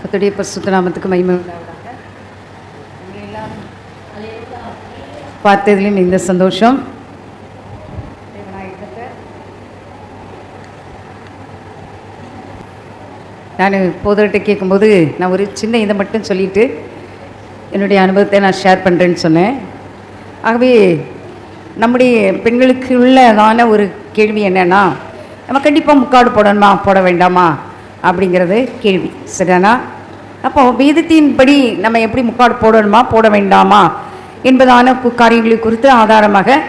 கத்துடைய பரிசுத்த நாமத்துக்கு மகிமை பார்த்ததுலையும் பார்த்ததிலும் இந்த சந்தோஷம். நான் போதர்கிட்ட கேட்கும்போது நான் ஒரு சின்ன இதை மட்டும் சொல்லிட்டு என்னுடைய அனுபவத்தை நான் ஷேர் பண்ணுறேன்னு சொன்னேன். ஆகவே நம்முடைய பெண்களுக்கு உள்ளதான ஒரு கேள்வி என்னென்னா நம்ம கண்டிப்பாக முக்காடு போடணுமா? போட வேண்டாமா? அப்படிங்கிறது கேள்வி. சரிதானா? அப்போ வேதத்தின்படி நம்ம எப்படி முக்காடு போடணுமா? போட வேண்டாமா? என்பதான கு- காரியங்களை குறித்து ஆதாரமாக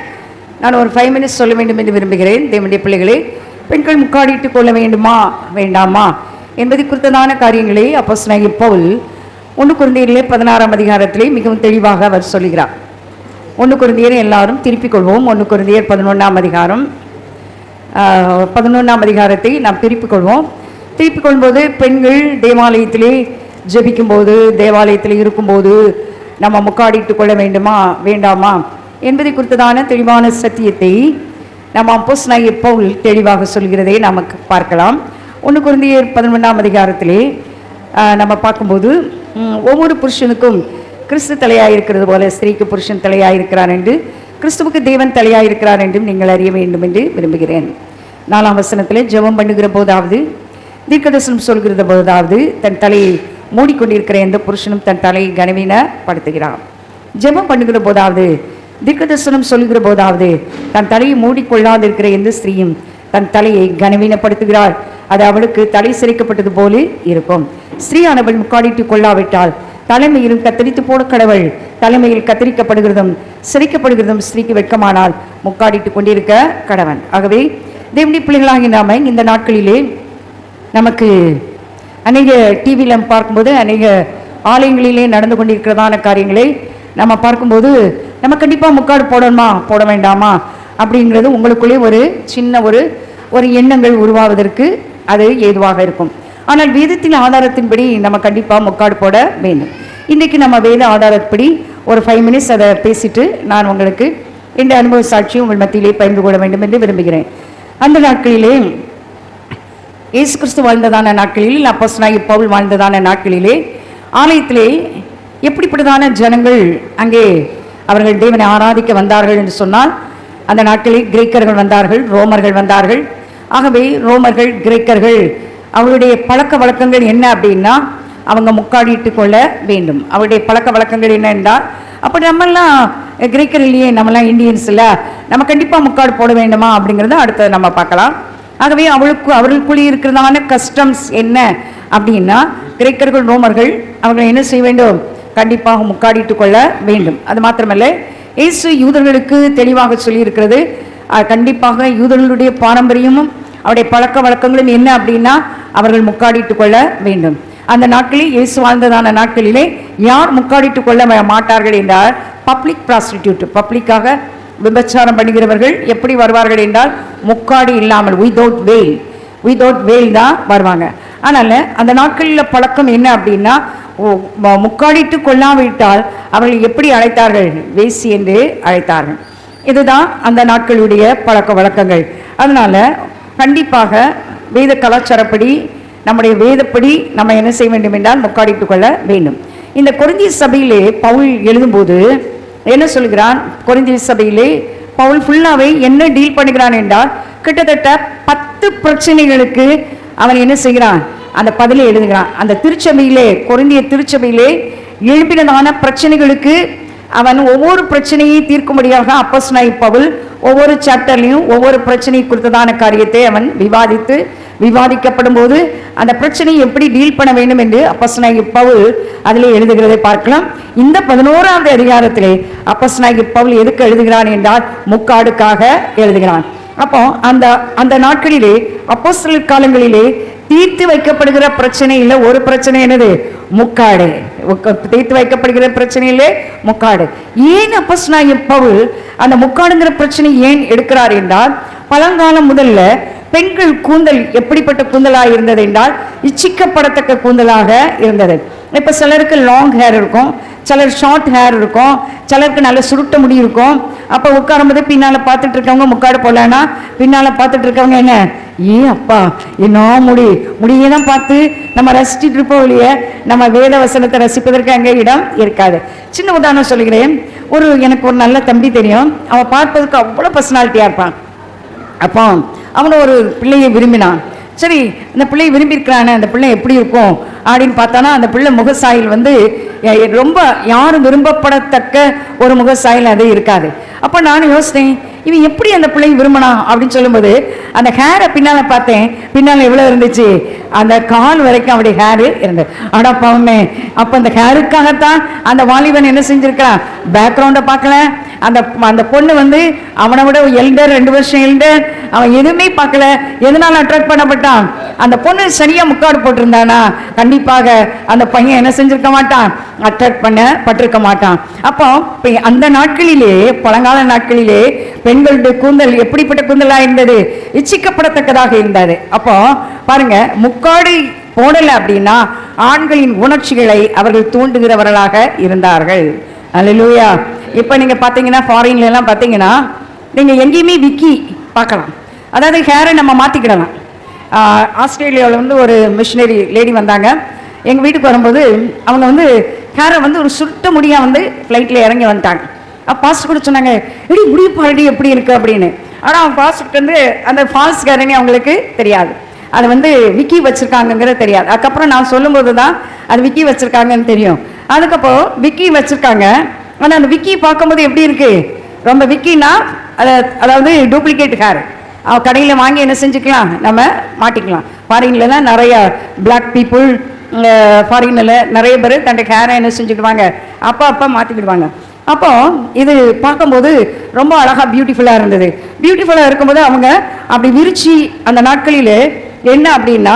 நான் ஒரு ஃபைவ் மினிட்ஸ் சொல்ல வேண்டும் என்று விரும்புகிறேன். தேவனுடைய பிள்ளைகளே பெண்கள் முக்காடிட்டு கொள்ள வேண்டுமா? வேண்டாமா? என்பதை குறித்ததான காரியங்களை அப்போ பவுல் ஒன்று குருந்தையிலே பதினாறாம் அதிகாரத்திலே மிகவும் தெளிவாக அவர் சொல்கிறார் ஒன்று குருந்தியர் எல்லாரும் திருப்பிக் கொள்வோம். ஒன்று குருந்தியர் பதினொன்றாம் அதிகாரம் பதினொன்றாம் அதிகாரத்தை நாம் திருப்பிக் கொள்வோம். திருப்பிக் கொள்ளும்போது பெண்கள் தேவாலயத்திலே ஜெபிக்கும்போது தேவாலயத்தில் இருக்கும்போது நம்ம முக்காடிட்டு கொள்ள வேண்டுமா வேண்டாமா? என்பதை குறித்ததான தெளிவான சத்தியத்தை நம்ம அப்போஸ் பவுல் தெளிவாக சொல்கிறதை நமக்கு பார்க்கலாம். ஒன்று குழந்தைய பதினொன்றாம் அதிகாரத்திலே நம்ம பார்க்கும்போது ஒவ்வொரு புருஷனுக்கும் கிறிஸ்து தலையாக இருக்கிறது போல ஸ்திரீக்கு புருஷன் தலையாக இருக்கிறார் என்று கிறிஸ்துவுக்கு தேவன் தலையாக இருக்கிறார் என்றும் நீங்கள் அறிய வேண்டும் என்று விரும்புகிறேன். நாலாம் வசனத்தில் ஜெபம் பண்ணுகிற போதாவது தீர்க்கதர்சனம் சொல்கிறது போதாவது தன் தலையை மூடிக்கொண்டிருக்கிற எந்த புருஷனும் தன் தலையை கனவீனப்படுத்துகிறான். ஜெபம் பண்ணுகிற போதாவது தீர்க்கதர்சனம் சொல்கிற போதாவது தன் தலையை மூடிக்கொள்ளாதிருக்கிற எந்த ஸ்திரீயும் தன் தலையை கனவீனப்படுத்துகிறாள். அது அவளுக்கு தலை சிரிக்கப்பட்டது போல இருக்கும். ஸ்ரீயானவள் முக்காடிட்டு கொள்ளாவிட்டால் தலைமையிலும் கத்தரித்து போட கடவுள் தலைமையில் கத்தரிக்கப்படுகிறதும் சிரிக்கப்படுகிறதும் ஸ்திரீக்கு வெட்கமானால் முக்காடிட்டு கொண்டிருக்க கடவன். ஆகவே தேவனுடைய பிள்ளைகளாகி நாம இந்த நாட்களிலே நமக்கு அநேக டிவியில் பார்க்கும்போது அநேக ஆலயங்களிலே நடந்து கொண்டிருக்கிறதான காரியங்களை நம்ம பார்க்கும்போது நம்ம கண்டிப்பாக முக்காடு போடணுமா? போட வேண்டாமா? அப்படிங்கிறது உங்களுக்குள்ளே ஒரு சின்ன ஒரு ஒரு எண்ணங்கள் உருவாவதற்கு அது ஏதுவாக இருக்கும். ஆனால் வேதத்தின் ஆதாரத்தின்படி நம்ம கண்டிப்பாக முக்காடு போட வேண்டும். இன்றைக்கு நம்ம வேத ஆதாரப்படி ஒரு ஃபைவ் மினிட்ஸ் அதை பேசிட்டு நான் உங்களுக்கு இந்த அனுபவ சாட்சியும் உங்கள் மத்தியிலே பகிர்ந்து கொள்ள வேண்டும் என்று விரும்புகிறேன். அந்த நாட்களிலே இயேசு கிறிஸ்து வாழ்ந்ததான நாட்களில் அப்போஸ்தலனாகிய பவுல் வாழ்ந்ததான நாட்களிலே ஆலயத்திலே எப்படிப்பட்டதான ஜனங்கள் அங்கே அவர்கள் தேவனை ஆராதிக்க வந்தார்கள் என்று சொன்னால் அந்த நாட்களில் கிரேக்கர்கள் வந்தார்கள் ரோமர்கள் வந்தார்கள். ஆகவே ரோமர்கள் கிரேக்கர்கள் அவருடைய பழக்க வழக்கங்கள் என்ன அப்படின்னா அவங்க முக்காடிட்டு கொள்ள வேண்டும். அவருடைய பழக்க வழக்கங்கள் என்ன என்றால் அப்போ நம்மெல்லாம் கிரேக்கர் இல்லையே நம்மலாம் இந்தியன்ஸ் இல்லை நம்ம கண்டிப்பாக முக்காடு போட வேண்டுமா அப்படிங்கிறத அடுத்தது நம்ம பார்க்கலாம். ஆகவே அவளுக்கு அவர்களுக்குள்ளே இருக்கிறதான கஸ்டம்ஸ் என்ன அப்படின்னா கிரேக்கர்கள் ரோமர்கள் அவர்கள் என்ன செய்ய வேண்டும்? கண்டிப்பாக முக்காடிட்டு கொள்ள வேண்டும். அது மாத்திரமல்ல இயேசு யூதர்களுக்கு தெளிவாக சொல்லியிருக்கிறது கண்டிப்பாக யூதர்களுடைய பாரம்பரியமும் அவருடைய பழக்க வழக்கங்களும் என்ன அப்படின்னா அவர்கள் முக்காடிட்டு கொள்ள வேண்டும். அந்த நாட்களில் இயேசு வாழ்ந்ததான நாட்களிலே யார் முக்காடிட்டு கொள்ள மாட்டார்கள் என்றால் பப்ளிக் ப்ராஸ்டிடியூட் பப்ளிக்காக விபச்சாரம் பண்ணுகிறவர்கள் எப்படி வருவார்கள் என்றால் முக்காடி இல்லாமல் விதவுட் வெயில் விதவுட் வெயில் தான் வருவாங்க. அதனால் அந்த நாட்களில் பழக்கம் என்ன அப்படின்னா முக்காடிட்டு கொள்ளாவிட்டால் அவர்கள் எப்படி அழைத்தார்கள்? வேசி என்று அழைத்தார்கள். இதுதான் அந்த நாட்களுடைய பழக்க வழக்கங்கள். அதனால் கண்டிப்பாக வேத கலாச்சாரப்படி நம்முடைய வேதப்படி நம்ம என்ன செய்ய வேண்டும் என்றால் முக்காடிட்டு கொள்ள வேண்டும். இந்த குறிஞ்சி சபையிலே பவுல் எழுதும்போது என்ன சொல்கிறான்? குறைந்த சபையிலே பவுல் ஃபுல்லாவே என்ன டீல் பண்ணுகிறான் என்றால் கிட்டத்தட்ட பத்து பிரச்சனைகளுக்கு அவன் என்ன செய்கிறான்? அந்த பதிலை எழுதுகிறான். அந்த திருச்சபையிலே குறைந்திய திருச்சபையிலே எழுப்பினதான பிரச்சனைகளுக்கு அவன் ஒவ்வொரு பிரச்சனையை தீர்க்கும்படியாக அப்பஸ்நாய் பவுல் ஒவ்வொரு சாப்டர்லையும் ஒவ்வொரு பிரச்சனை குறித்ததான காரியத்தை அவன் விவாதித்து விவாதிக்கப்படும் போது அந்த பிரச்சனையை எப்படி டீல் பண்ண வேண்டும் என்று அப்பஸ்நாயகி பவுல் அதில் எழுதுகிறதை பார்க்கலாம். இந்த பதினோராவது அதிகாரத்திலே அப்பஸ்நாயகி பவுல் எதுக்கு எழுதுகிறான் என்றால் முக்காடுக்காக எழுதுகிறான். அப்போ அந்த அந்த நாட்களிலே அப்போஸ்தலர் காலங்களிலே தீர்த்து வைக்கப்படுகிற பிரச்சனையில் ஒரு பிரச்சனை என்னது? முக்காடு. தீர்த்து வைக்கப்படுகிற பிரச்சனையிலே முக்காடு. ஏன் அப்போஸ்தலனாகிய பவுல் அந்த முக்காடுங்கிற பிரச்சனை ஏன் எடுக்கிறார் என்றால் பழங்காலம் முதல்ல பெண்கள் கூந்தல் எப்படிப்பட்ட கூந்தலாக இருந்தது என்றால் இச்சிக்கப்படத்தக்க கூந்தலாக இருந்தது. இப்போ சிலருக்கு லாங் ஹேர் இருக்கும் சிலர் ஷார்ட் ஹேர் இருக்கும். சிலருக்கு நல்ல சுருட்ட முடி இருக்கும். அப்போ உட்காரும்போது பின்னால் பார்த்துட்டு இருக்கவங்க முக்காடு போடலன்னா பின்னால் பார்த்துட்டு இருக்கவங்க என்ன? ஏ அப்பா என்ன முடி? முடியை தான் பார்த்து நம்ம ரசிச்சுட்டு இருப்போம் இல்லையே. நம்ம வேத வசனத்தை ரசிப்பதற்கு அங்கே இடம் இருக்காது. சின்ன உதாரணம் சொல்கிறேன் ஒரு எனக்கு ஒரு நல்ல தம்பி தெரியும். அவன் பார்ப்பதற்கு அவ்வளோ பர்சனாலிட்டியாக இருப்பான். அப்போ அவனை ஒரு பிள்ளையை விரும்பினான். சரி இந்த பிள்ளையை விரும்பியிருக்கிறானே அந்த பிள்ளை எப்படி இருக்கும்? அப்படின்னு பார்த்தானா அந்த பிள்ளை முகசாயில் வந்து ரொம்ப யாரும் விரும்பப்படத்தக்க ஒரு முகசாயில் அது இருக்காது. அப்போ நான் யோசித்தேன் இவன் எப்படி அந்த பிள்ளைங்க விரும்பினா? அப்படின்னு சொல்லும்போது அந்த ஹேரை பின்னால் பார்த்தேன். பின்னால் எவ்வளோ இருந்துச்சு? அந்த கால் வரைக்கும் அப்படி ஹேரு இருந்தது. அடா பாவமே. அப்போ அந்த ஹேருக்காகத்தான் அந்த வாலிபன் என்ன செஞ்சிருக்கிறான்? பேக்ரவுண்டை பார்க்கல. அந்த அந்த பொண்ணு வந்து அவனை விட எல்டர் ரெண்டு வருஷம் எல்டர் அவன் எதுவுமே பார்க்கல. எதனால அட்ராக்ட் பண்ணப்பட்டான்? அந்த பொண்ணு சரியாக முக்காடு போட்டிருந்தானா? கண்டிப்பாக அந்த பையன் என்ன செஞ்சிருக்க மாட்டான்? அட்ராக்ட் பண்ண பட்டிருக்க மாட்டான். அப்போ அந்த நாட்களிலே பழங்கால நாட்களிலே பெண் பெண்களுடைய கூந்தல் எப்படிப்பட்ட கூந்தலா இருந்தது இச்சிக்கப்படத்தக்கதாக இருந்தது. அப்போ பாருங்க முக்காடு போடல அப்படின்னா ஆண்களின் உணர்ச்சிகளை அவர்கள் தூண்டுகிறவர்களாக இருந்தார்கள். அல்லூயா இப்போ நீங்க பாத்தீங்கன்னா ஃபாரின்ல எல்லாம் பாத்தீங்கன்னா நீங்க எங்கேயுமே விக்கி பார்க்கலாம். அதாவது ஹேரை நம்ம மாத்திக்கிடலாம். ஆஹ் ஆஸ்திரேலியாவில் வந்து ஒரு மிஷினரி லேடி வந்தாங்க. எங்கள் வீட்டுக்கு வரும்போது அவங்க வந்து ஹேரை வந்து ஒரு சுருட்ட முடியாக வந்து ஃப்ளைட்டில் இறங்கி வந்துட்டாங்க. பாஸ்டர் கூட சொன்னாங்க எடி முடிவு பாருடி எப்படி இருக்கு? அப்படின்னு. ஆனால் பாஸ்ட்டுக்கு வந்து அந்த ஃபால்ஸ் ஹேர்னே அவங்களுக்கு தெரியாது. அது வந்து விக்கி வச்சுருக்காங்கங்கிறது தெரியாது. அதுக்கப்புறம் நான் சொல்லும்போது தான் அது விக்கி வச்சுருக்காங்கன்னு தெரியும். அதுக்கப்புறம் விக்கி வச்சுருக்காங்க. ஆனால் அந்த விக்கி பார்க்கும்போது எப்படி இருக்குது ரொம்ப விக்கினா அதை அதாவது டூப்ளிகேட் ஹேர் அவன் கடையில் வாங்கி என்ன செஞ்சுக்கலாம்? நம்ம மாட்டிக்கலாம். ஃபாரின்லலாம் நிறையா பிளாக் பீப்புள் ஃபாரினில் நிறைய பேர் தன்னுடைய ஹேரை என்ன செஞ்சுக்கிடுவாங்க? அப்பா அப்பா மாற்றிக்கிடுவாங்க அப்போ இது பார்க்கும்போது ரொம்ப அழகாக பியூட்டிஃபுல்லாக இருந்தது. பியூட்டிஃபுல்லாக இருக்கும்போது அவங்க அப்படி விரிச்சு அந்த நாட்களில் என்ன அப்படின்னா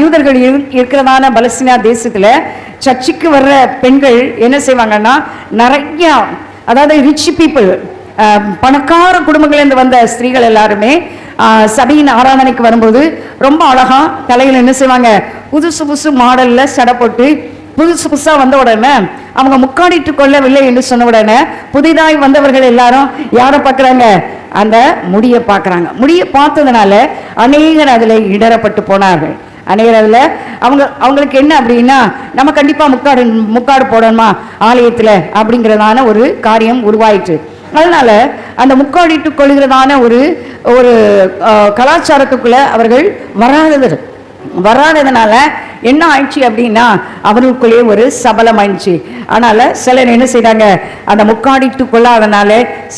யூதர்கள் இருக்கிறதான பலஸ்தீனா தேசத்தில் சர்ச்சுக்கு வர்ற பெண்கள் என்ன செய்வாங்கன்னா நிறைய அதாவது ரிச் பீப்புள் பணக்கார குடும்பங்கள்லேருந்து வந்த ஸ்திரீகள் எல்லாருமே சபையின் ஆராதனைக்கு வரும்போது ரொம்ப அழகா தலையில் என்ன செய்வாங்க புதுசு புதுசு மாடலில் சடை போட்டு புதுசு புதுசாக வந்த உடனே அவங்க முக்காடிட்டு கொள்ளவில்லை என்று சொன்ன உடனே புதிதாய் வந்தவர்கள் எல்லாரும் யாரை பார்க்குறாங்க? அந்த முடியை பார்க்குறாங்க. முடியை பார்த்ததுனால அநேகர் அதில் இடரப்பட்டு போனார்கள். அநேகர் அதில் அவங்க அவங்களுக்கு என்ன அப்படின்னா நம்ம கண்டிப்பாக முக்காடு முக்காடு போடணுமா? ஆலயத்தில் அப்படிங்கிறதான ஒரு காரியம் உருவாயிற்று. அதனால அந்த முக்காடிட்டு கொள்கிறதான ஒரு ஒரு கலாச்சாரத்துக்குள்ள அவர்கள் வராதது வராததுனால என்ன ஆயிடுச்சு அப்படின்னா அவர்களுக்குள்ளேயே ஒரு சபலம் ஆயிடுச்சு. அதனால சிலர் என்ன செய்யறாங்க அந்த முக்காடிட்டு கொள்ளாதனால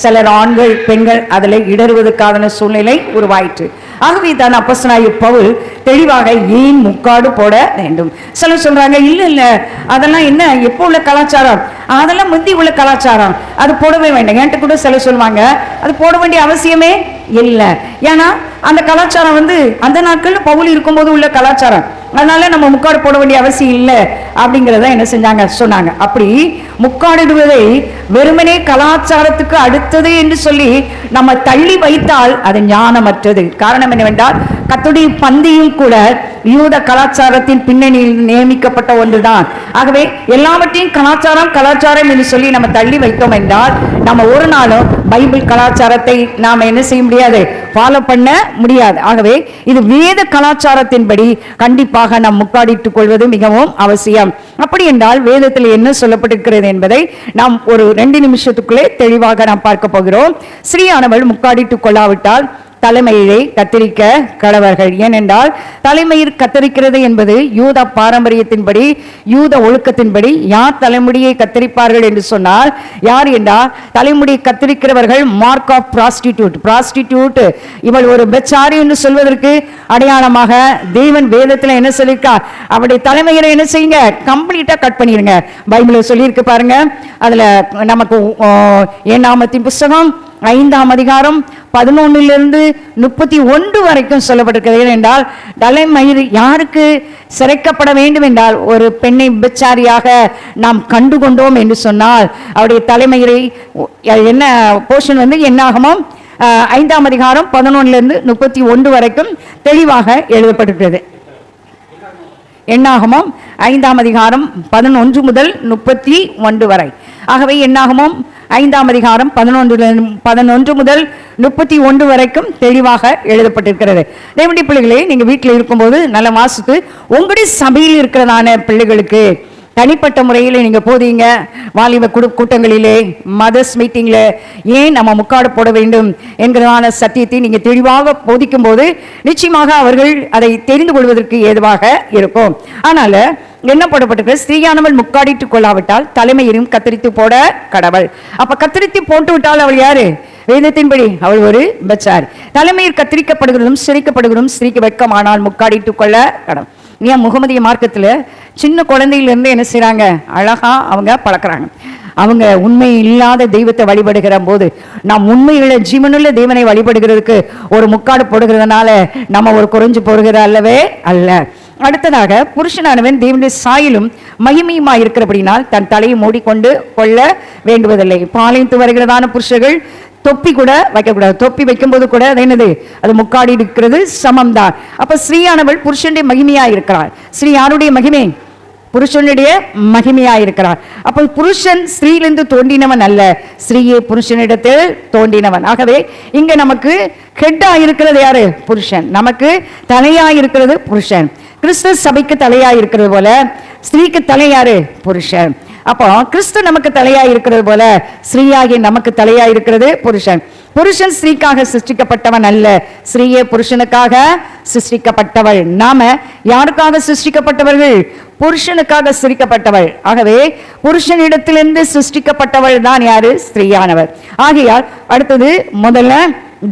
சிலர் ஆண்கள் பெண்கள் அதில் இடறுவதற்கான சூழ்நிலை உருவாயிற்று. ஆகவே தான் அப்பசனாய பவுல் தெளிவாக ஏன் முக்காடு போட வேண்டும்? சிலர் சொல்றாங்க இல்ல இல்ல அதெல்லாம் என்ன? எப்போ உள்ள கலாச்சாரம்? அதெல்லாம் முந்தி உள்ள கலாச்சாரம். அது போடவே வேண்டாம். என்கிட்ட கூட சிலர் சொல்லுவாங்க அது போட வேண்டிய அவசியமே இல்லை. ஏன்னா அந்த கலாச்சாரம் வந்து அந்த நாட்கள் பவுல் இருக்கும்போது உள்ள கலாச்சாரம். அதனால நம்ம முக்காடு போட வேண்டிய அவசியம் இல்லை. அப்படிங்கிறத என்ன செஞ்சாங்க? சொன்னாங்க. அப்படி முக்காடிடுவதை வெறுமனே கலாச்சாரத்துக்கு அடுத்தது என்று சொல்லி நம்ம தள்ளி வைத்தால் அது ஞானமற்றது. காரணம் என்னவென்றால் கத்துடைய பந்தியும் கூட யூத கலாச்சாரத்தின் பின்னணியில் நியமிக்கப்பட்ட ஒன்றுதான். ஆகவே எல்லாவற்றையும் கலாச்சாரம் கலாச்சாரம் என்று சொல்லி நம்ம தள்ளி வைத்தோம் என்றால் நம்ம ஒரு நாளும் பைபிள் கலாச்சாரத்தை நாம் என்ன செய்ய முடியாது? ஃபாலோ பண்ண முடியாது. ஆகவே இது வேத கலாச்சாரத்தின்படி கண்டிப்பாக நாம் முக்காடிட்டுக் கொள்வது மிகவும் அவசியம். அப்படி என்றால் வேதத்தில் என்ன சொல்லப்பட்டிருக்கிறது என்பதை நாம் ஒரு ரெண்டு நிமிஷத்துக்குள்ளே தெளிவாக நாம் பார்க்க போகிறோம். ஸ்ரீயானவள் முக்காடிட்டுக் கொள்ளாவிட்டால் தலைமையிலே கத்தரிக்க கடவர்கள். ஏனென்றால் தலைமையில் கத்தரிக்கிறது என்பது யூத பாரம்பரியத்தின்படி யூத ஒழுக்கத்தின்படி யார் தலைமுடியை கத்தரிப்பார்கள் என்று சொன்னால் யார் என்றால் தலைமுடியை கத்தரிக்கிறவர்கள் மார்க் ஆஃப் ப்ராஸ்டிடியூட். பிராஸ்டிடியூட் இவள் ஒரு பெச்சாரி என்று சொல்வதற்கு அடையாளமாக தேவன் வேதத்தில் என்ன சொல்லியிருக்கார்? அவருடைய தலைமையில என்ன செய்யுங்க? கம்ப்ளீட்டா கட் பண்ணிருங்க. பைபிளில் சொல்லியிருக்கு பாருங்க. அதுல நமக்கு என் நாமத்தின் புஸ்தகம் ஐந்தாம் அதிகாரம் பதினொன்னிலிருந்து முப்பத்தி ஒன்று வரைக்கும் சொல்லப்பட்டிருக்கிறது என்றால் தலைமயிர் யாருக்கு சிறைக்கப்பட வேண்டும் என்றால் ஒரு பெண்ணை விபச்சாரியாக நாம் கண்டு கொண்டோம் என்று சொன்னால் அவருடைய தலைமயிரை என்ன போர்ஷன் வந்து என்னாகமோ ஐந்தாம் அதிகாரம் பதினொன்னிலிருந்து முப்பத்தி ஒன்று வரைக்கும் தெளிவாக எழுதப்பட்டிருக்கிறது. எண்ணாகமம் ஐந்தாம் அதிகாரம் பதினொன்று முதல் முப்பத்தி ஒன்று வரை. ஆகவே எண்ணாகமம் ஐந்தாம் அதிகாரம் பதினொன்று பதினொன்று முதல் முப்பத்தி ஒன்று வரைக்கும் தெளிவாக எழுதப்பட்டிருக்கிறது. தேவண்டி பிள்ளைகளே நீங்கள் வீட்டில் இருக்கும்போது நல்ல வாசித்து உங்களுடைய சபையில் இருக்கிறதான பிள்ளைகளுக்கு தனிப்பட்ட முறையில் நீங்கள் போதீங்க. வாலிப குடு கூட்டங்களிலே மதர்ஸ் மீட்டிங்கில் ஏன் நம்ம முக்காடு போட வேண்டும் என்கிறதான சத்தியத்தை நீங்கள் தெளிவாக போதிக்கும் போது நிச்சயமாக அவர்கள் அதை தெரிந்து கொள்வதற்கு ஏதுவாக இருக்கும். ஆனால் என்ன போடப்பட்டிருக்கு? ஸ்ரீயானவள் முக்காடிட்டு கொள்ளாவிட்டால் தலைமையிலும் கத்தரித்து போட கடவுள். அப்ப கத்தரித்து போட்டு விட்டால் அவள் யாரு? வேதத்தின்படி அவள் ஒரு பெச்சார். தலைமையில் கத்திரிக்கப்படுகிறதும் சிரிக்கப்படுகிறதும் ஸ்திரீக்கு வெட்கமானால் முக்காடிட்டு கொள்ள கடவுள். ஏன் முகமதிய மார்க்கத்துல சின்ன குழந்தையிலேருந்து என்ன செய்கிறாங்க அழகா அவங்க பழக்கறாங்க. அவங்க உண்மை இல்லாத தெய்வத்தை வழிபடுகிற போது நாம் உண்மையுள்ள ஜீவனுள்ள தெய்வனை வழிபடுகிறதுக்கு ஒரு முக்காடு போடுகிறதுனால நம்ம ஒரு குறைஞ்சு போடுகிற அல்லவே அல்ல. அடுத்ததாக புருஷனானவன் தேவனுடைய சாயிலும் மகிமையுமா இருக்கிறபடினால் தன் தலையை மூடிக்கொண்டு கொள்ள வேண்டுவதில்லை. பாளையத்து வருகிறதான புருஷர்கள் தொப்பி கூட வைக்கக்கூடாது. தொப்பி வைக்கும்போது கூட அது என்னது? அது முக்காடி இருக்கிறது சமம் தான் அப்போ ஸ்ரீயானவள் புருஷனுடைய மகிமையாக இருக்கிறாள். ஸ்ரீ யாருடைய மகிமை? புருஷனுடைய மகிமையா இருக்கிறார் அப்ப புருஷன் ஸ்ரீலிருந்து தோண்டினவன் அல்ல. ஸ்ரீயே புருஷனிடத்தில் தோண்டினவன் ஆகவே இங்க நமக்கு ஹெட்டா இருக்கிறது யாரு? புருஷன். நமக்கு தலையா இருக்கிறது புருஷன். கிறிஸ்து சபைக்கு தலையா இருக்கிறது போல ஸ்ரீக்கு தலை யாரு? புருஷன். அப்போ கிறிஸ்து நமக்கு தலையா இருக்கிறது போல ஸ்ரீயாகி நமக்கு தலையா இருக்கிறது புருஷன். புருஷன் ஸ்ரீக்காக சிருஷ்டிக்கப்பட்டவன் அல்ல. ஸ்ரீயே புருஷனுக்காக சிருஷ்டிக்கப்பட்டவள். நாம யாருக்காக சிருஷ்டிக்கப்பட்டவர்கள்? புருஷனுக்காக சிரிக்கப்பட்டவள் ஆகவே புருஷனிடத்திலிருந்து சிருஷ்டிக்கப்பட்டவள் தான் யாரு? ஸ்திரீயானவர் ஆகையால் அடுத்தது முதல்ல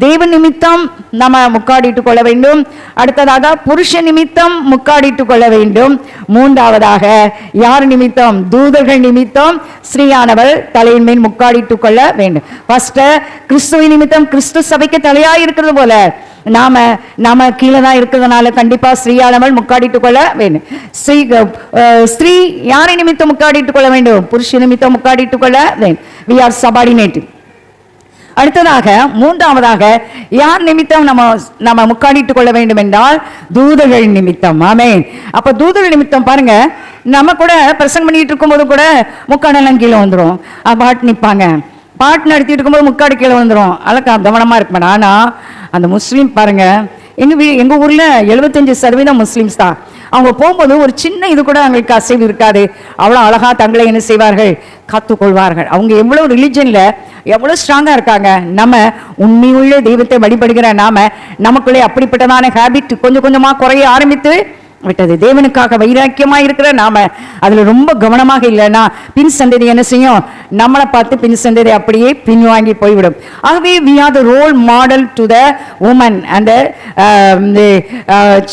தேவ நிமித்தம் நம்ம முக்காடிட்டு கொள்ள வேண்டும். அடுத்ததாக புருஷ நிமித்தம் முக்காடிட்டு கொள்ள வேண்டும். மூன்றாவதாக யார் நிமித்தம்? தூதர்கள் நிமித்தம் ஸ்ரீயானவர் தலையின் மேல் முக்காடிட்டு கொள்ள வேண்டும். ஃபர்ஸ்ட் கிறிஸ்துவ நிமித்தம் கிறிஸ்து சபைக்கு தலையா இருக்கிறது போல. நாம நாம கீழே தான் இருக்கிறதுனால கண்டிப்பா ஸ்ரீயானவள் முக்காடிட்டு கொள்ள வேண்டும். ஸ்ரீ ஸ்ரீ யாரை நிமித்தம் முக்காடிட்டு கொள்ள வேண்டும். புருஷ நிமித்தம் முக்காடிட்டு கொள்ள வேண்டும். வி ஆர் சபார்டினேட்டிவ் அடுத்ததாக மூன்றாவதாக யார் நிமித்தம் நம்ம நம்ம முக்காடிட்டு கொள்ள வேண்டும் என்றால் தூதர்கள் நிமித்தம். ஆமென். அப்ப தூதர்கள் நிமித்தம் பாருங்க நம்ம கூட பிரசங்கம் பண்ணிட்டு இருக்கும்போது கூட முக்காடெல்லாம் கீழே வந்துடும் பாட்டு நிற்பாங்க பாட்டு நடத்திட்டு இருக்கும்போது முக்காடு கீழே வந்துடும் அழகா கவனமா இருக்க மாட்டேன் ஆனா அந்த முஸ்லீம் பாருங்க எங்கள் வீ எங்கள் ஊரில் எழுபத்தஞ்சு சதவீதம் முஸ்லீம்ஸ் தான். அவங்க போகும்போது ஒரு சின்ன இது கூட அவங்களுக்கு அசைவு இருக்காது. அவ்வளோ அழகாக தங்களை என்ன செய்வார்கள்? காத்துக்கொள்வார்கள். அவங்க எவ்வளோ ரிலிஜனில் எவ்வளோ ஸ்ட்ராங்காக இருக்காங்க. நம்ம உண்மையுள்ள தெய்வத்தை வழிபடுகிற நாம நமக்குள்ளே அப்படிப்பட்டதான ஹேபிட் கொஞ்சம் கொஞ்சமாக குறைய ஆரம்பித்து விட்டது. தேவனுக்காக வைராக்கியமாக இருக்கிற நாம அதில் ரொம்ப கவனமாக இல்லைன்னா பின் சந்ததி என்ன செய்யும்? நம்மளை பார்த்து பின் சந்ததி அப்படியே பின்வாங்கி போய்விடும். ஆகவே we are the role model to the woman and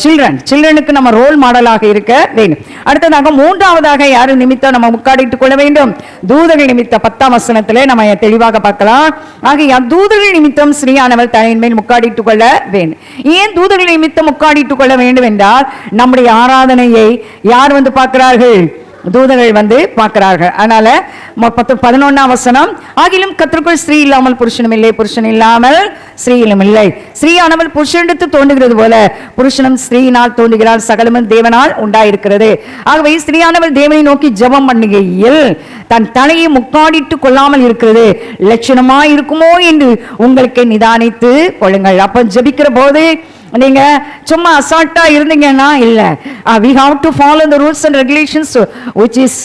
children சில்ட்ரனுக்கு நம்ம ரோல் மாடலாக இருக்க வேண்டும். அடுத்ததாக மூன்றாவதாக யார் நிமித்தம் நம்ம முக்காடிட்டுக் கொள்ள வேண்டும்? தூதர்கள் நிமித்த பத்தாம் வசனத்தில் நம்ம தெளிவாக பார்க்கலாம். ஆகையா தூதர்கள் நிமித்தம் ஸ்ரீயானவர் தலையின் மேல் முக்காடிட்டுக் கொள்ள வேண்டும். ஏன் தூதர்கள் நிமித்தம் முக்காடிட்டுக் கொள்ள வேண்டும் என்றால் நம்முடைய ஆராதனையை யார் வந்து பார்க்கிறார்கள்? தூதர்கள் வந்து பார்க்கிறார்கள். அதனால பத்து பதினொன்னாம் வசனம் ஆகிலும் கத்திற்குள் ஸ்ரீ இல்லாமல் புருஷனும் இல்லை புருஷன் இல்லாமல் ஸ்ரீயிலும் இல்லை. ஸ்ரீயானவள் புருஷனிடத்து தோன்றுகிறது போல புருஷனும் ஸ்ரீயினால் தோன்றுகிறார் சகலமும் தேவனால் உண்டாயிருக்கிறது. ஆகவே ஸ்ரீயானவள் தேவனை நோக்கி ஜெபம் பண்ணுகையில் தன் தலையை முக்காடிட்டு கொள்ளாமல் இருக்கிறது லட்சணமாய் இருக்குமோ என்று உங்களுக்கு நிதானித்து கொள்ளுங்கள். அப்ப ஜெபிக்கிற போது நீங்க சும்மா அசால்ட்டா இருந்தீங்கன்னா இல்ல. We have to follow the rules and regulations which is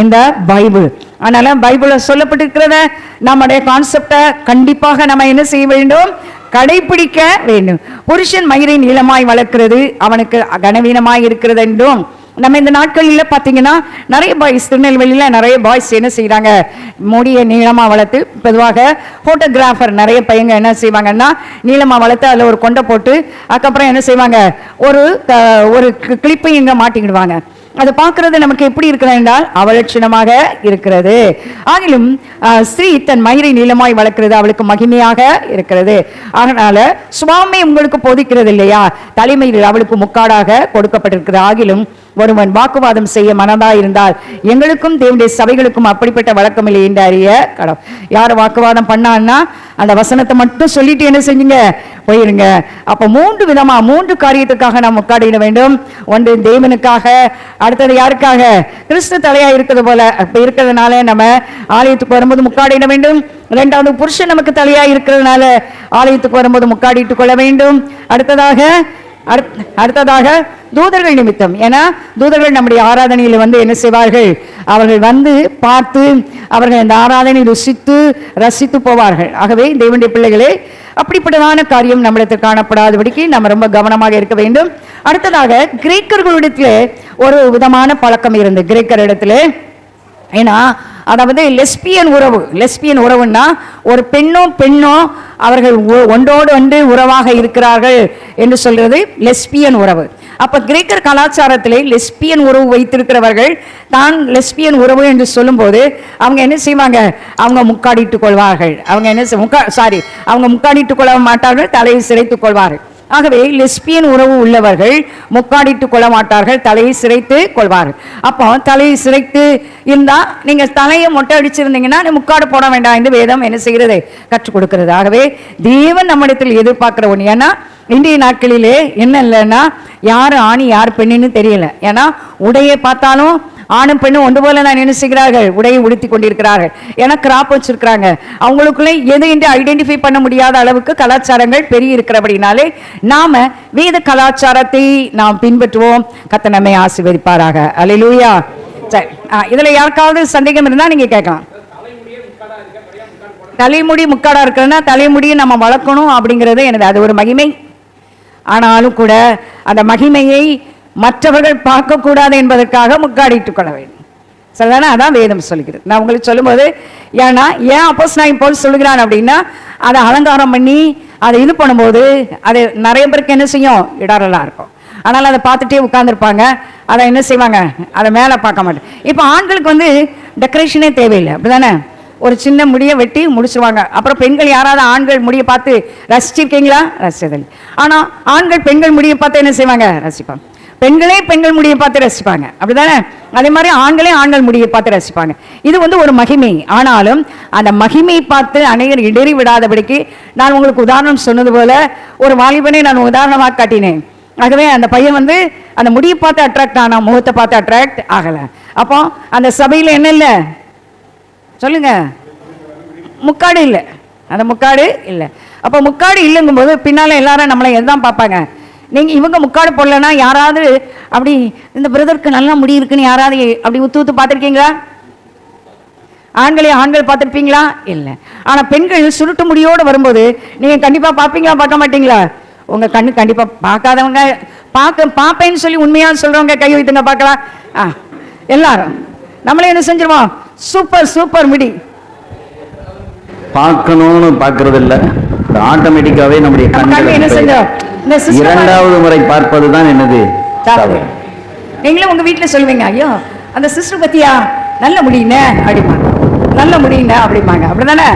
in the Bible அதனால பைபிளில் சொல்லப்பட்டிருக்கிறத நம்முடைய கான்செப்டை கண்டிப்பாக நம்ம என்ன செய்ய வேண்டும்? கடைபிடிக்க வேண்டும். புருஷன் மயிரை நீளமாய் வளர்க்கிறது அவனுக்கு கனவீனமாய் இருக்கிறது என்றும் நம்ம இந்த நாட்களில் பார்த்தீங்கன்னா நிறைய பாய்ஸ் திருநெல்வேலியில் நிறைய பாய்ஸ் என்ன செய்கிறாங்க முடியை நீளமாக வளர்த்து பொதுவாக ஃபோட்டோகிராஃபர் நிறைய பையங்க என்ன செய்வாங்கன்னா நீளமாக வளர்த்து அதில் ஒரு கொண்டை போட்டு அதுக்கப்புறம் என்ன செய்வாங்க? ஒரு த ஒரு கிளிப்பை இங்கே மாட்டிக்கிடுவாங்க. அது பார்க்கறது நமக்கு எப்படி இருக்கிறது என்றால் அவலட்சணமாக இருக்கிறது. ஆகிலும் ஸ்ரீ தன் மயிரை நீளமாய் வளர்க்கிறது அவளுக்கு மகிமையாக இருக்கிறது. அதனால சுவாமி உங்களுக்கு போதிக்கிறது இல்லையா? தலைமையில் அவளுக்கு முக்காடாக கொடுக்கப்பட்டிருக்கிறது. ஆகிலும் ஒருவன் வாக்குவாதம் செய்ய மனதா இருந்தால் எங்களுக்கும் தேவனுடைய சபைகளுக்கும் அப்படிப்பட்ட வழக்கம் இல்லை என்று அறிய கடவுள். யார் வாக்குவாதம் பண்ணான்னா அந்த வசனத்தை மட்டும் சொல்லிட்டு என்ன செஞ்சுங்க? போயிருங்க. அப்ப மூன்று விதமா மூன்று காரியத்துக்காக நாம் உட்காடிட வேண்டும். ஒன்று தேவனுக்காக அடுத்தது யாருக்காக? கிறிஸ்து தலையா இருக்கிறது போல. இப்ப இருக்கிறதுனால நம்ம ஆலயத்துக்கு வரும்போது முக்காடிட வேண்டும். இரண்டாவது புருஷன் நமக்கு தலையா இருக்கிறதுனால ஆலயத்துக்கு வரும்போது முக்காடிட்டுக் கொள்ள வேண்டும். அடுத்ததாக அடுத்ததாக தூதர்கள் நிமித்தம். ஏன்னா தூதர்கள் நம்முடைய ஆராதனையில் வந்து என்ன செய்வார்கள்? அவர்கள் வந்து பார்த்து அவர்கள் இந்த ஆராதனை ருசித்து ரசித்து போவார்கள். ஆகவே தேவனுடைய பிள்ளைகளே அப்படிப்பட்டதான காரியம் நம்மிடத்தில் காணப்படாதபடிக்கு நம்ம ரொம்ப கவனமாக இருக்க வேண்டும். அடுத்ததாக கிரேக்கர்களிடத்தில் ஒரு விதமான பழக்கம் இருந்தது. கிரேக்கர் இடத்துல ஏன்னா அதாவது லெஸ்பியன் உறவு லெஸ்பியன் உறவுன்னா ஒரு பெண்ணும் பெண்ணும் அவர்கள் ஒ- ஒன்றோடு ஒன்று உறவாக இருக்கிறார்கள் என்று சொல்றது லெஸ்பியன் உறவு. அப்ப கிரேக்கர் கலாச்சாரத்திலே லெஸ்பியன் உறவு வைத்திருக்கிறவர்கள் தான் லெஸ்பியன் உறவு என்று சொல்லும்போது அவங்க என்ன செய்வாங்க? அவங்க முக்காடிட்டுக் கொள்வார்கள். அவங்க என்ன முக்கா சாரி அவங்க முக்காடிட்டுக் கொள்ள மாட்டார்கள் தலையை சிரைத்துக் கொள்வார்கள். ஆகவே லெஸ்பியன் உறவு உள்ளவர்கள் முக்காடிட்டு கொள்ள மாட்டார்கள் தலையை சிரைத்து கொள்வார்கள். அப்போ தலையை சிரைத்து இருந்தால் நீங்கள் தலையை மொட்டை அடிச்சிருந்தீங்கன்னா முக்காடு போட வேண்டாம் என்று வேதம் என்ன செய்கிறது? கற்றுக் கொடுக்கிறது. ஆகவே தேவன் நம்மிடத்தில் எதிர்பார்க்கிற ஒன்று ஏன்னா இன்றைய நாட்களிலே என்ன இல்லைன்னா யார் ஆணி யார் பெண்ணுன்னு தெரியல. ஏன்னா உடையை பார்த்தாலும் ஆணும் பெண்ணும் ஒன்று போல நான் என்ன செய்கிறார்கள் உடையை உடுத்தி கொண்டிருக்கிறார்கள். ஏன்னா கிராப் வச்சிருக்கிறாங்க. அவங்களுக்குள்ளே எது என்று ஐடென்டிஃபை பண்ண முடியாத அளவுக்கு கலாச்சாரங்கள் பெரிய இருக்கிறபடினாலே நாம வேத கலாச்சாரத்தை நாம் பின்பற்றுவோம். கத்த நம்மை ஆசிர்வதிப்பாராக. அலையிலூயா சரி. இதுல யாருக்காவது சந்தேகம் இருந்தா நீங்க கேட்கலாம். தலைமுடி முக்காடா இருக்கிறதுனா தலைமுடியை நம்ம வளர்க்கணும் அப்படிங்கிறது எனது அது ஒரு மகிமை. ஆனாலும் கூட அந்த மகிமையை மற்றவர்கள் பார்க்கக்கூடாது என்பதற்காக முக்காடிட்டுக் கொள்ள வேண்டும். சரிதானே அதான் வேதம் சொல்லுகிறது நான் உங்களுக்கு சொல்லும்போது ஏன்னா ஏன் அப்போஸ் நான் போல் சொல்லுகிறான் அப்படின்னா அதை அலங்காரம் பண்ணி அதை இது பண்ணும்போது அது நிறைய பேருக்கு என்ன செய்யும்? இடரெல்லாம் இருக்கும். ஆனால் அதை பார்த்துட்டே உட்காந்துருப்பாங்க அதை என்ன செய்வாங்க? அதை மேலே பார்க்க மாட்டேன் இப்போ ஆண்களுக்கு வந்து டெக்கரேஷனே தேவையில்லை. அப்படிதானே? ஒரு சின்ன முடியை வெட்டி முடிச்சுருவாங்க. அப்புறம் பெண்கள் யாராவது ஆண்கள் முடியை பார்த்து ரசிச்சிருக்கீங்களா? ரசிச்சதில்லை. ஆனால் ஆண்கள் பெண்கள் முடியை பார்த்து என்ன செய்வாங்க? ரசிப்பாங்க. பெண்களே பெண்கள் முடியை பார்த்து ரசிப்பாங்க. அப்படிதானே? அதே மாதிரி ஆண்களே ஆண்கள் முடியை பார்த்து ரசிப்பாங்க. இது வந்து ஒரு மகிமை. ஆனாலும் அந்த மகிமை பார்த்து அநேகர் இடறி விடாதபடிக்கு நான் உங்களுக்கு உதாரணம் சொன்னது போல ஒரு வாலிபனை நான் உதாரணமாக காட்டினேன். ஆகவே அந்த பையன் வந்து அந்த முடியை பார்த்து அட்ராக்ட் ஆனா முகத்தை பார்த்து அட்ராக்ட் ஆகலை. அப்போ அந்த சபையில் என்ன இல்லை? சொல்லுங்க. முக்காடு இல்லை. அந்த முக்காடு இல்லை. அப்போ முக்காடு இல்லைங்கும்போது பின்னால் எல்லாரும் நம்மளை எதுதான் பார்ப்பாங்க? நீங்க இவங்க முக்காடு போடலன்னா யாராவது அப்படி இந்த பிரதருக்கு நல்லா முடி இருக்குன்னு யாராவது அப்படி உத்து உத்து பார்த்துருக்கீங்களா? ஆண்களே ஆண்கள் பார்த்துருப்பீங்களா? இல்லை. ஆனா பெண்கள் சுருட்டு முடியோடு வரும்போது நீங்க கண்டிப்பா பார்ப்பீங்களா பார்க்க மாட்டீங்களா? உங்க கண்ணு கண்டிப்பா பார்க்காதவங்க பார்க்க பார்ப்பேன்னு சொல்லி உண்மையா சொல்றவங்க கை வைத்துங்க பார்க்கலாம். ஆ எல்லாரும். நம்மளே என்ன செஞ்சிருவோம்? சூப்பர் சூப்பர் முடி. பார்க்கணும்னு பார்க்கறது இல்ல ஆட்டோமேட்டிக்காவே நம்முடைய நம்ம கண்ணு என்ன செஞ்சோம்? இரண்டாவது முறை பார்ப்பது தான் என்னது தவறு நீங்களும் உங்க வீட்டுல சொல்லுவீங்க ஐயோ அந்த சிஸ்டர் பத்தியா? நல்ல முடியுண்ணே அப்படிம்பாங்க. நல்ல முடியுண்ணே அப்படிம்பாங்க. அப்படிதானே?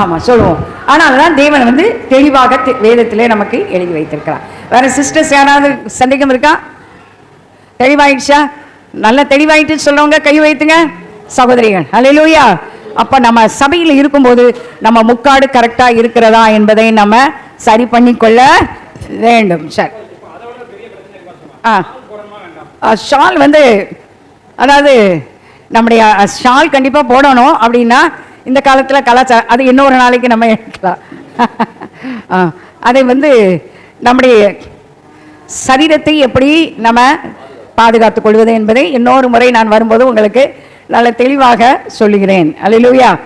ஆமா சொல்லுவோம். ஆனா அதுதான் தேவன் வந்து தெளிவாக வேதத்திலே நமக்கு எழுதி வைத்திருக்கிறார். வேற சிஸ்டர்ஸ் யாராவது சந்தேகம் இருக்கா? தெளிவாயிடுச்சா? நல்ல தெளிவாயிட்டு சொல்றவங்க கை வைத்துங்க. சகோதரிகள் அல்லேலூயா அப்ப நம்ம சபையில் இருக்கும்போது நம்ம முக்காடு கரெக்டா இருக்கிறதா என்பதை நம்ம சரி பண்ணிக்கொள்ள வேண்டும் சார். ஆ. ஷால் வந்து அதாவது நம்முடைய ஷால் கண்டிப்பாக போடணும் அப்படின்னா இந்த காலத்தில் கலாச்சாரம் அது இன்னொரு நாளைக்கு நம்ம எடுக்கலாம். அதை வந்து நம்முடைய சரீரத்தை எப்படி நம்ம பாதுகாத்துக் கொள்வது என்பதை இன்னொரு முறை நான் வரும்போது உங்களுக்கு நல்ல தெளிவாக சொல்லுகிறேன். அல்லேலூயா.